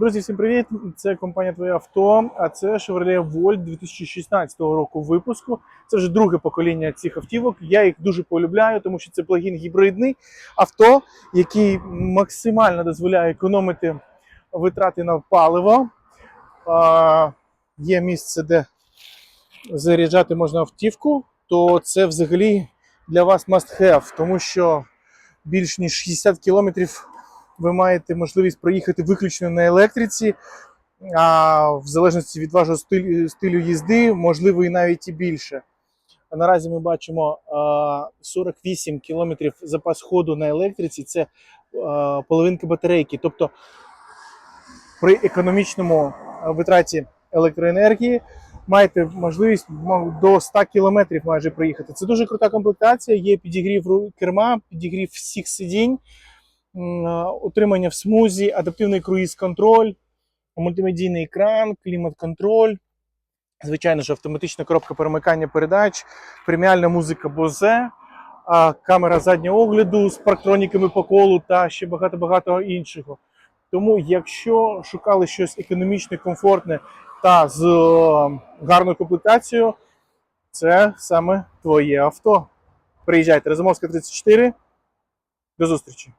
Друзі, всім привіт! Це компанія Твоє авто, а це Chevrolet Volt 2016 року випуску. Це вже друге покоління цих автівок. Я їх дуже полюбляю, тому що це плагін гібридний авто, який максимально дозволяє економити витрати на паливо. А, є місце, де заряджати можна автівку, то це взагалі для вас must have, тому що більш ніж 60 кілометрів ви маєте можливість проїхати виключно на електриці, а в залежності від вашого стилю, стилю їзди, можливо, і навіть і більше. Наразі ми бачимо 48 кілометрів запас ходу на електриці це половинка батарейки. Тобто при економічному витраті електроенергії маєте можливість до 100 кілометрів майже проїхати. Це дуже крута комплектація. Є підігрів керма, підігрів всіх сидінь, утримання в смузі, адаптивний круїз-контроль, мультимедійний екран, клімат-контроль. Звичайно ж, автоматична коробка перемикання передач, преміальна музика Bose, камера заднього огляду з парктроніками по колу та ще багато-багато іншого. Тому, якщо шукали щось економічне, комфортне та з е, гарною комплектацією, це саме твоє авто. Приїжджайте, Разумовська 34. До зустрічі!